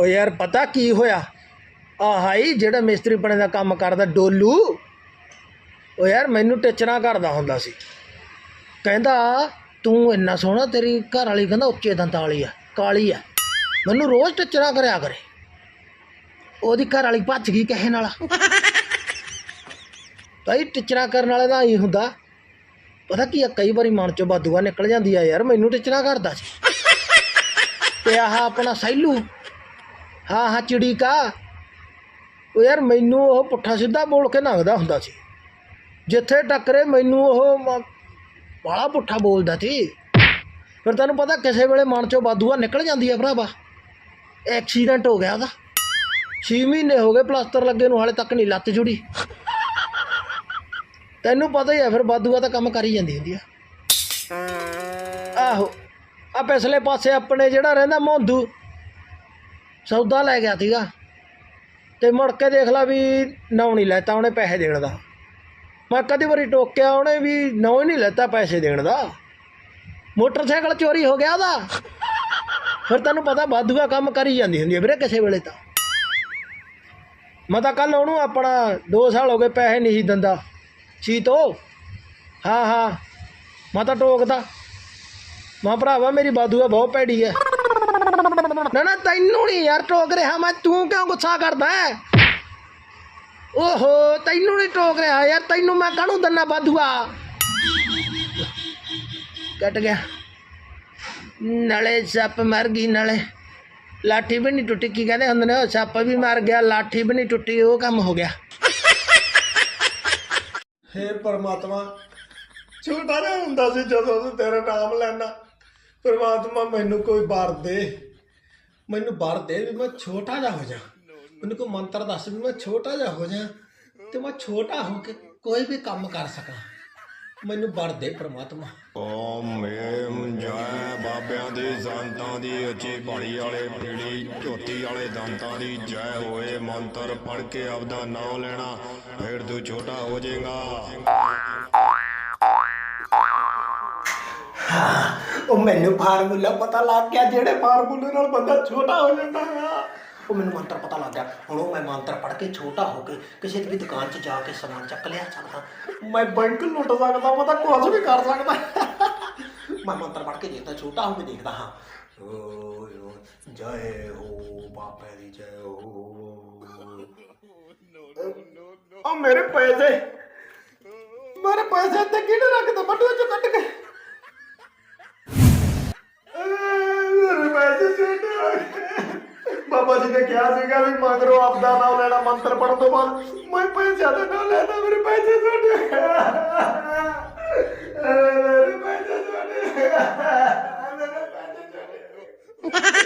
ਓ ਯਾਰ ਪਤਾ ਕੀ ਹੋਇਆ? ਆਹ ਹਾਈ ਜਿਹੜਾ ਮਿਸਤਰੀ ਬਣੇ ਦਾ ਕੰਮ ਕਰਦਾ ਡੋਲੂ, ਓ ਯਾਰ ਮੈਨੂੰ ਟਿਚਣਾ ਕਰਦਾ ਹੁੰਦਾ ਸੀ। ਕਹਿੰਦਾ, ਤੂੰ ਇੰਨਾ ਸੋਹਣਾ ਤੇਰੀ ਘਰ ਵਾਲੀ ਕਹਿੰਦਾ ਉੱਚੇ ਦੰਦਾਂ ਵਾਲੀ ਆ, ਕਾਲੀ ਆ। ਮੈਨੂੰ ਰੋਜ਼ ਟਿਚਣਾ ਕਰਿਆ ਕਰੇ। ਉਹਦੀ ਘਰ ਵਾਲੀ ਭੱਜ ਗਈ ਕਹੇ ਨਾਲ। ਭਾਈ ਟਿਚਣਾ ਕਰਨ ਵਾਲੇ ਦਾ ਹੀ ਹੁੰਦਾ। ਪਤਾ ਕੀ ਆ, ਕਈ ਵਾਰੀ ਮਨ ਚੋਂ ਬਾਦੂਆ ਨਿਕਲ ਜਾਂਦੀ ਆ ਯਾਰ, ਮੈਨੂੰ ਟਿਚਣਾ ਕਰਦਾ ਸੀ। ਤੇ ਆਹ ਆਪਣਾ ਸੈਲੂ ਹਾਂ ਹਾਂ, ਚਿੜੀ ਕਾ। ਉਹ ਯਾਰ ਮੈਨੂੰ ਉਹ ਪੁੱਠਾ ਸਿੱਧਾ ਬੋਲ ਕੇ ਲੰਘਦਾ ਹੁੰਦਾ ਸੀ। ਜਿੱਥੇ ਟੱਕਰੇ ਮੈਨੂੰ ਉਹ ਮ- ਬਾਲਾ ਪੁੱਠਾ ਬੋਲਦਾ ਸੀ। ਫਿਰ ਤੈਨੂੰ ਪਤਾ ਕਿਸੇ ਵੇਲੇ ਮਨ ਚੋਂ ਬਾਦੂਆ ਨਿਕਲ ਜਾਂਦੀ ਆ ਭਰਾਵਾ। ਐਕਸੀਡੈਂਟ ਹੋ ਗਿਆ ਉਹਦਾ। 6 ਮਹੀਨੇ ਹੋ ਗਏ ਪਲਾਸਟਰ ਲੱਗੇ ਨੂੰ, ਹਾਲੇ ਤੱਕ ਨਹੀਂ ਲੱਤ ਜੁੜੀ। ਤੈਨੂੰ ਪਤਾ ਹੀ ਹੈ ਫਿਰ ਬਾਦੂਆ ਤਾਂ ਕੰਮ ਕਰ ਹੀ ਜਾਂਦੀ ਹੁੰਦੀ ਆ। ਆਹੋ, ਆ ਪਿਛਲੇ ਪਾਸੇ ਆਪਣੇ ਜਿਹੜਾ ਰਹਿੰਦਾ ਮੋਂਦੂ। ਸੌਦਾ ਲੈ ਗਿਆ ਸੀਗਾ। ਤੇ ਮੁੜ ਕੇ ਦੇਖ ਲਾ ਵੀ ਨਾਉ ਨਹੀਂ ਲੈਤਾ ਉਹਨੇ ਪੈਸੇ ਦੇਣ ਦਾ। ਮੈਂ ਕਦੀ ਵਾਰੀ ਟੋਕਿਆ ਉਹਨੇ ਵੀ ਨਾਉ ਹੀ ਨਹੀਂ ਲੈਤਾ ਪੈਸੇ ਦੇਣ ਦਾ। ਮੋਟਰਸਾਈਕਲ ਚੋਰੀ ਹੋ ਗਿਆ ਉਹਦਾ। ਫਿਰ ਤੈਨੂੰ ਪਤਾ ਬਾਦੂਆ ਕੰਮ ਕਰੀ ਜਾਂਦੀ ਹੁੰਦੀ ਹੈ ਵੀਰੇ ਕਿਸੇ ਵੇਲੇ ਤਾਂ। ਮੈਂ ਤਾਂ ਕੱਲ ਉਹਨੂੰ ਆਪਣਾ 2 ਸਾਲ ਹੋ ਗਏ ਪੈਸੇ ਨਹੀਂ ਸੀ ਦਿੰਦਾ। ਸੀ ਹਾਂ ਹਾਂ। ਮੈਂ ਤਾਂ ਟੋਕਦਾ। ਮਾਂ ਭਰਾਵਾ ਮੇਰੀ ਬਾਦੂਆ ਬਹੁਤ ਭੈੜੀ ਹੈ। ਨਾ ਨਾ ਤੈਨੂੰ ਨਹੀਂ ਯਾਰ ਟੋਕ ਰਿਹਾ ਮੈਂ ਤੂੰ ਕਿਉਂ ਗੁੱਸਾ ਕਰਦਾ ਹੈ? ਓਹੋ ਤੈਨੂੰ ਨਹੀਂ ਟੋਕ ਰਿਹਾ ਯਾਰ ਤੈਨੂੰ ਮੈਂ ਕਾਹਨੂੰ ਦੰਨਾ ਬਾਦੂਆ? ਕੱਟ ਗਿਆ। ਨਾਲੇ ਸੱਪ ਮਰ ਗਈ ਨਾਲੇ। ਲਾਠੀ ਵੀ ਨਹੀਂ ਟੁੱਟੀ ਕੀ ਕਹਿੰਦੇ ਹੁੰਦੇ ਨੇ ਉਹ ਸੱਪ ਵੀ ਮਰ ਗਿਆ ਲਾਠੀ ਵੀ ਨਹੀਂ ਟੁੱਟੀ ਉਹ ਕੰਮ ਹੋ ਗਿਆ। ਹੇ ਪਰਮਾਤਮਾ ਛੋਟਾ ਜਿਹਾ ਹੁੰਦਾ ਸੀ ਜਦੋਂ ਤੋਂ ਤੇਰਾ ਨਾਮ ਲੈਣਾ ਪਰਮਾਤਮਾ ਮੈਨੂੰ ਕੋਈ ਵਰ ਦੇ। ਮੈਨੂੰ ਵਰ ਦੇ ਵੀ ਮੈਂ ਛੋਟਾ ਜਿਹਾ ਹੋ ਜਾ ਮੈਨੂੰ ਕੋਈ ਮੰਤਰ ਦੱਸ ਵੀ ਮੈਂ ਛੋਟਾ ਜਿਹਾ ਹੋ ਜਾ ਤੇ ਮੈਂ ਛੋਟਾ ਹੋ ਕੇ ਕੋਈ ਵੀ ਕੰਮ ਕਰ ਸਕਾਂ। ਮੈਨੂੰ ਵਰ ਦੇ ਪਰਮਾਤਮਾ। ਓਮ ਏਮ ਜੈ। ਬਾਬਿਆਂ ਦੀ, ਸੰਤਾਂ ਦੀ, ਉੱਚੀ ਪਹਾੜੀ ਵਾਲੇ, ਪੀੜੀ ਝੋਤੀ ਵਾਲੇ ਦੰਤਾਂ ਦੀ ਜੈ ਹੋਏ ਮੰਤਰ। ਪੜ ਕੇ ਆਪਦਾ ਨਾਮ ਲੈਣਾ, ਫਿਰ ਤੂੰ ਛੋਟਾ ਹੋ ਜਾਏਗਾ। ਉਹ ਮੈਨੂੰ ਫਾਰਮੂਲਾ ਪਤਾ ਲੱਗ ਗਿਆ ਜਿਹੜੇ ਫਾਰਮੂਲੇ ਨਾਲ ਬੰਦਾ ਛੋਟਾ ਹੋ ਜਾਂਦਾ ਆ। ਉਹ ਮੈਨੂੰ ਮੰਤਰ ਪਤਾ ਲੱਗ ਗਿਆ। ਹੁਣ ਉਹ ਮੈਂ ਮੰਤਰ ਪੜ੍ਹ ਕੇ ਛੋਟਾ ਹੋ ਕੇ ਕਿਸੇ ਦੀ ਵੀ ਦੁਕਾਨ 'ਚ ਜਾ ਕੇ ਸਮਾਨ ਚੱਕ ਲਿਆ ਸਕਦਾ। ਮੈਂ ਬੈਂਕ ਲੁੱਟ ਸਕਦਾ ਮੈਂ ਤਾਂ ਕੁਝ ਵੀ ਕਰ ਸਕਦਾ। ਮੈਂ ਮੰਤਰ ਪੜ੍ਹ ਕੇ ਦੇਖਦਾ, ਛੋਟਾ ਹੋ ਕੇ ਦੇਖਦਾ ਹਾਂ। ਜੈ ਹੋ ਬਾਬੇ ਦੀ ਜੈ ਹੋ। ਆ ਮੇਰੇ ਪੈਸੇ। ਮੇਰੇ ਪੈਸੇ ਤੇ ਕਿਹਨੇ ਰੱਖਦੇ? ਬੱਟੂਏ ਚੋਂ ਕੱਢ ਕੇ ਬਾਬਾ ਜੀ ਨੇ ਕਿਹਾ ਸੀਗਾ ਵੀ ਮਗਰੋਂ ਆਪਦਾ ਨਾਮ ਲੈਣਾ ਮੰਤਰ ਪੜਨ ਤੋਂ ਬਾਅਦ ਮੈਂ ਪੈਸਿਆਂ ਦਾ ਨਾਮ ਲੈਣਾ ਮੇਰੇ ਪੈਸੇ ਛੱਡ ਮੇਰੇ ਪੈਸੇ ਛੱਡ ਮੇਰੇ ਪੈਸੇ ਛੱਡ